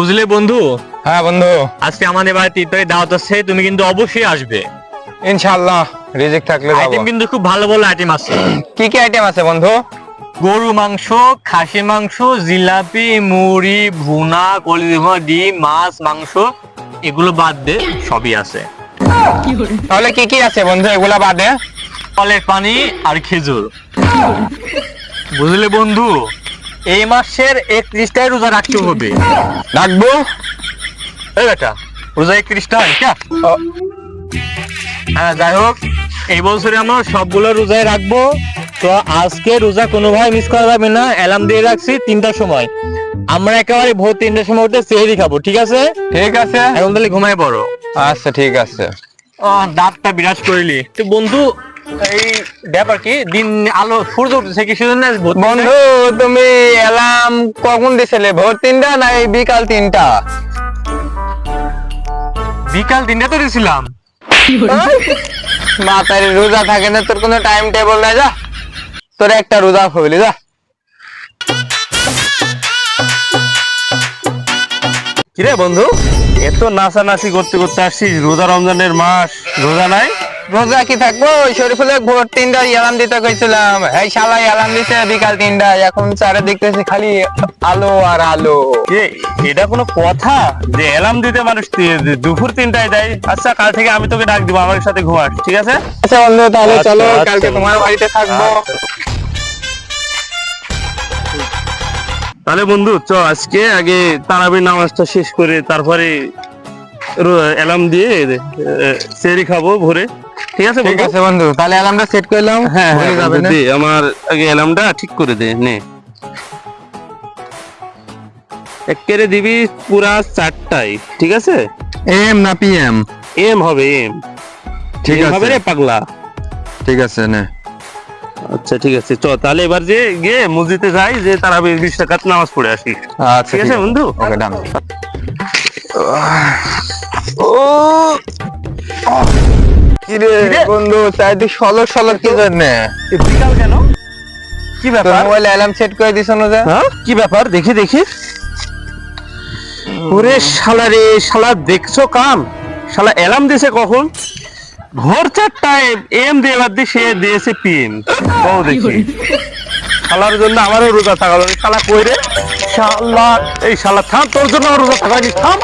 বুঝলে বন্ধু? হ্যাঁ বন্ধু। আজকে আমাদের বাড়িতে ইফতারি দাওয়াত আছে তুমি কিন্তু অবশ্যই আসবে। ইনশাআল্লাহ রিজিক থাকলে যাব। আইটেম কিন্তু খুব ভালো ভালো আইটেম আছে। কি কি আইটেম আছে বন্ধু? গরু মাংস খাসি মাংস জিলাপি মুড়ি ভুনা ভুনা ডিম মাছ মাংস এগুলো বাদ দে সবই আছে। তাহলে কি কি আছে বন্ধু? এগুলা বাদে। ফলের পানি আর খেজুর। বুঝলে বন্ধু? এই মাসের একত্রিশটায় রোজা রাখতে হবে। রাখব? এই বেটা রোজা একত্রিশটা হয় হ্যাঁ যাই হোক এই বছরে আমরা সবগুলো রোজায় রাখব। তো আজকে রোজা কোনোভাবে মিস করা যাবে না। অ্যালার্ম দিয়ে রাখছি তিনটার সময়। আমরা একেবারে ভোর তিনটার সময় উঠে সেহরি খাব ঠিক আছে? ঠিক আছে। এখন তাহলে ঘুমায় পড়ো। আচ্ছা ঠিক আছে। আহ, দাঁতটা বিরাজ করিলি। তো বন্ধু এই ব্যাপার কি? দিন আলো সূর্য উঠেছে কি সেজন্য? বন্ধু তুমি অ্যালার্ম কখন দিছিলে? ভোর তিনটা না এই বিকাল তিনটা? বিকাল তিনটা তো দিয়েছিলাম মাথায় রোজা থাকে না তোর কোনো টাইম টেবল নাই যা। তোর একটা রোজা হইলি যা। কিরে বন্ধু এত নাচানাচি করতে করতে আসছিস? রোজা রমজানের মাস রোজা নাই? রোজা কি থাকব? শরীফুলে ভোর তিনটা অ্যালার্ম দিতে কইছিলাম। এই শালাই অ্যালার্ম দিতে বিকাল তিনটা এখন চারে দেখতেছি খালি আলো আর আলো। এটা কোনো কথা? যে অ্যালার্ম দিতে মানুষ দুপুর তিনটায় দেয়। আচ্ছা কাল থেকে আমি তোকে ডাক দিব আমার সাথে ঘুমাস ঠিক আছে? আচ্ছা বন্ধু তাহলে আচ্ছা, চলো আচ্ছা। কালকে। তোমার বাড়িতে থাকব। তাহলে বন্ধু চ আজকে আগে তারাবির নামাজটা শেষ করে তারপরে অ্যালার্ম দিয়ে সেরি খাব ভোরে। ঠিক আছে ঠিক বন্ধু? আছে বন্ধু। তাহলে অ্যালার্মটা সেট করলাম হ্যাঁ হ্যাঁ দে আমার আগে অ্যালার্মটা ঠিক করে দে নে। একেরে দিবি পুরা চারটায় ঠিক আছে? এম না পিএম এম হবে এম ঠিক আছে। হবে রে পাগলা। ঠিক আছে নে। আচ্ছা ঠিক আছে চ তাহলে এবার যে গিয়ে মসজিদে যাই যে তারা বিশ টাকাত নামাজ পড়ে আসি। আচ্ছা ঠিক আছে বন্ধু? ওকে ডান ও! কিরে কিরে? বন্ধু চাইতে সলর সলর কি জন্য? বিকাল কেন? কি ব্যাপার? মোবাইল অ্যালার্ম সেট করে দিছ না হ্যাঁ? কি ব্যাপার? দেখি দেখি। ওরে শালা রে শালা দেখছ কাম শালা অ্যালার্ম দিছে কখন? ভোর চারটায় এম দিয়ে বাদ দিয়ে সে দিয়েছে পিএম ও দেখি। শালার জন্য আমারও রোজা থাকা। শালা কই রে? শালা এই শালা থাম তোর জন্য আমার রোজা থাকা থাম।